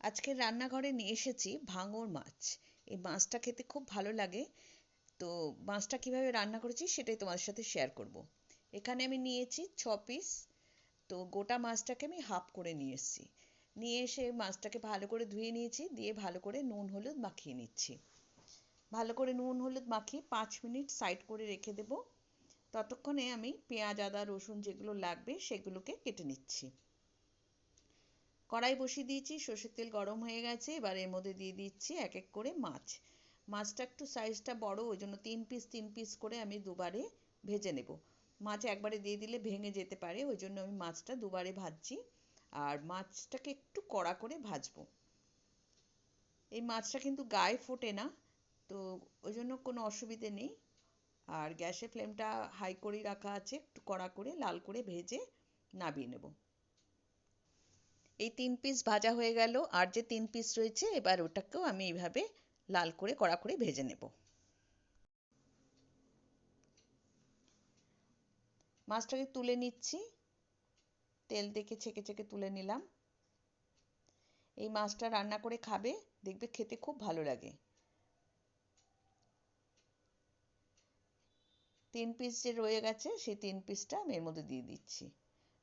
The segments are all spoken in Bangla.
আজকে রান্নাঘরে নিয়ে এসেছি ভাঙর মাছ। এই মাছটা খেতে খুব ভালো লাগে। তো মাছটা কীভাবে রান্না করেছি সেটাই তোমাদের সাথে শেয়ার করব। এখানে আমি নিয়েছি ছ পিস তো গোটা মাছটাকে আমি হাফ করে নিয়ে এসেছি। নিয়ে এসে মাছটাকে ভালো করে ধুয়ে নিয়েছি, দিয়ে ভালো করে নুন, হলুদ মাখিয়ে নিচ্ছি। ভালো করে নুন, হলুদ মাখিয়ে পাঁচ মিনিট সাইড করে রেখে দেব। ততক্ষণে আমি পেঁয়াজ, আদা, রসুন যেগুলো লাগবে সেগুলোকে কেটে নিচ্ছি। কড়াই বসিয়ে দিয়েছি, সর্ষের তেল গরম হয়ে গেছে, এবার এর মধ্যে দিয়ে দিচ্ছি এক এক করে মাছ। মাছটা একটু সাইজটা বড়, ওই জন্য তিন পিস তিন পিস করে আমি দুবারে ভেজে নেব। মাছ একবারে দিয়ে দিলে ভেঙে যেতে পারে, ওই জন্য আমি মাছটা দুবারে ভাজছি। আর মাছটাকে একটু কড়া করে ভাজবো। এই মাছটা কিন্তু গায়ে ফোটে না, তো ওই জন্য কোনো অসুবিধে নেই। আর গ্যাসের ফ্লেমটা হাই করেই রাখা আছে, একটু কড়া করে, লাল করে ভেজে নামিয়ে নেব। এই তিন পিস ভাজা হয়ে গেল। আর যে তিন পিস রয়েছে, এবার ওটাকেও আমি এইভাবে লাল করে, কড়া করে ভেজে নেব। মাছটাকে তুলে নিচ্ছি। তেল থেকে ছেঁকে ছেঁকে তুলে নিলাম। এই মাছটা রান্না করে খাবে, দেখবে খেতে খুব ভালো লাগে। তিন পিস যে রয়ে গেছে, সেই তিন পিসটা আমি এর মধ্যে দিয়ে দিচ্ছি।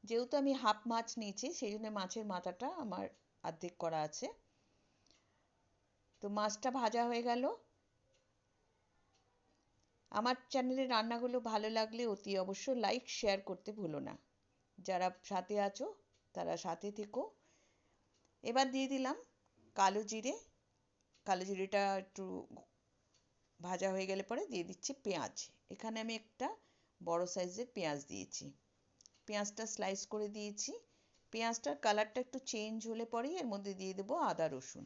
যেহেতু আমি হাফ মাছ নিয়েছি সেই জন্য মাছের মাথাটা আমার অর্ধেক করা আছে। তো মাছটা ভাজা হয়ে গেল। আমার চ্যানেলের রান্নাগুলো ভালো লাগলে অতি অবশ্য লাইক শেয়ার করতে ভুলো না। যারা সাথে আছো, তারা সাথে থেকো। এবার দিয়ে দিলাম কালো জিরে। কালো জিরেটা একটু ভাজা হয়ে গেলে পরে দিয়ে দিচ্ছি পেঁয়াজ। এখানে আমি একটা বড় সাইজের পেঁয়াজ দিয়েছি। পেঁয়াজটা স্লাইস করে দিয়েছি। পেঁয়াজটার কালারটা একটু চেঞ্জ হলে পরেই এর মধ্যে দিয়ে দেবো আদা, রসুন।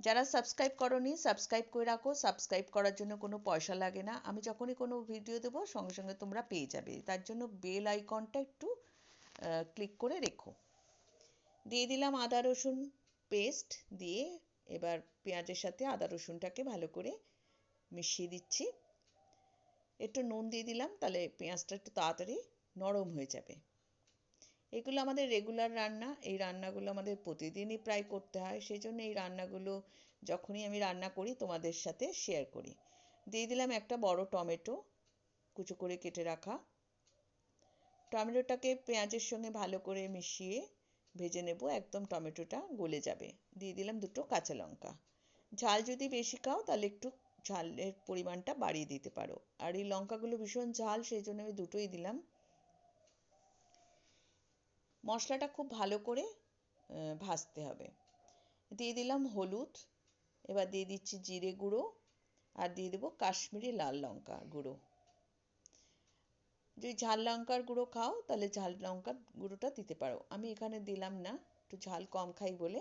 যারা সাবস্ক্রাইব করনি সাবস্ক্রাইব করে রাখো। সাবস্ক্রাইব করার জন্য কোনো পয়সা লাগে না। আমি যখনই কোনো ভিডিও দেবো, সঙ্গে সঙ্গে তোমরা পেয়ে যাবে। তার জন্য বেল আইকনটা একটু ক্লিক করে রেখো। দিয়ে দিলাম আদা, রসুন পেস্ট দিয়ে এবার পেঁয়াজের সাথে আদা, রসুনটাকে ভালো করে মিশিয়ে দিচ্ছি। একটু নুন দিয়ে দিলাম, তাহলে পেঁয়াজটা একটু তাড়াতাড়ি নরম হয়ে যাবে। এগুলো আমাদের রেগুলার রান্না, এই রান্নাগুলো আমাদের প্রতিদিনই প্রায় করতে হয় সেই জন্য এই রান্নাগুলো যখনই আমি রান্না করি, তোমাদের সাথে শেয়ার করি। দিয়ে দিলাম একটা বড় টমেটো, কুচো করে কেটে রাখা। টমেটোটাকে পেঁয়াজের সঙ্গে ভালো করে মিশিয়ে ভেজে নেব, একদম টমেটোটা গলে যাবে। দিয়ে দিলাম দুটো কাঁচা লঙ্কা। ঝাল যদি বেশি খাও, তাহলে একটু ঝালের পরিমাণটা বাড়িয়ে দিতে পারো। আর এই লঙ্কাগুলো ভীষণ ঝাল, সেই জন্য আমি দুটোই দিলাম। মশলাটা খুব ভালো করে ভাজতে হবে। দিয়ে দিলাম হলুদ, এবার দিয়ে দিচ্ছি জিরে গুঁড়ো, আর দিয়ে দেবো কাশ্মীরি লাল লঙ্কা গুঁড়ো। যদি ঝাল লঙ্কার গুঁড়ো খাও, তাহলে ঝাল লঙ্কার গুঁড়োটা দিতে পারো। আমি এখানে দিলাম না, একটু ঝাল কম খাই বলে।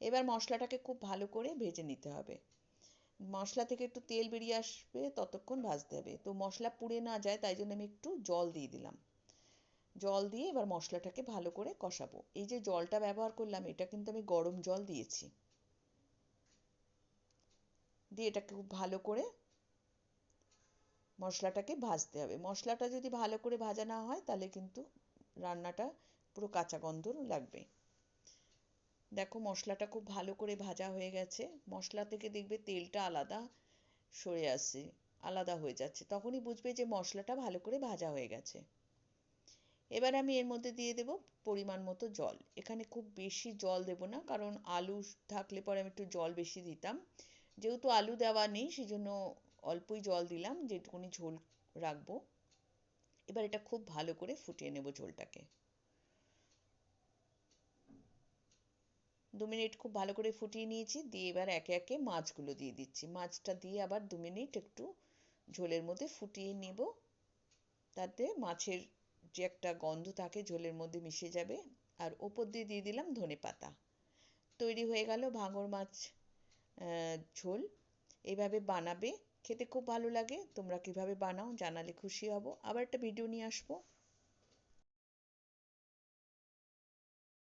এবার মশলাটাকে খুব ভালো করে ভেজে নিতে হবে। মশলা থেকে একটু তেল বেরিয়ে আসবে, ততক্ষণ ভাজতে হবে। তো মশলা পুড়ে না যায়, তাই জন্য আমি একটু জল দিয়ে দিলাম। জল দিয়ে এবার মশলাটাকে ভালো করে কষাবো। এই যে জলটা ব্যবহার করলাম, এটা কিন্তু আমি গরম জল দিয়েছি। দিয়ে এটাকে খুব ভালো করে মশলাটাকে ভাজতে হবে। মশলাটা যদি ভালো করে ভাজা না হয়, তাহলে কিন্তু রান্নাটা পুরো কাঁচা গন্ধ লাগবে। দেখো মশলাটা খুব ভালো করে ভাজা হয়ে গেছে। মশলা থেকে দেখবে তেলটা আলাদা সরে আসছে, আলাদা হয়ে যাচ্ছে। তখনই বুঝবে যে মশলাটা ভালো করে ভাজা হয়ে গেছে। এবার আমি এর মধ্যে দিয়ে দেব পরিমাণ মতো জল। এখানে খুব বেশি জল দেব না, কারণ আলু থাকলে পরে আমি একটু জল বেশি দিতাম। যেহেতু আলু দেওয়া নেই সেই জন্য অল্পই জল দিলাম, যেটুকুনি ঝোল রাখব। এবার এটা খুব ভালো করে ফুটিয়ে নেব ঝোলটাকে। দু মিনিট খুব ভালো করে ফুটিয়ে নিয়েছি, দিয়ে এবার একে একে মাছগুলো দিয়ে দিচ্ছি। মাছটা দিয়ে আবার দু মিনিট একটু ঝোলের মধ্যে ফুটিয়ে নেব। তাতে মাছের যে একটা গন্ধ থাকে ঝোলের মধ্যে মিশে যাবে। আর ওপর দিয়ে দিয়ে দিলাম ধনে পাতা। তৈরি হয়ে গেল ভাঙর মাছ ঝোল। এভাবে বানাবে। খেতে খুব ভালো লাগে। তোমরা কীভাবে বানাও জানালে খুশি হব। আবার একটা ভিডিও নিয়ে আসব।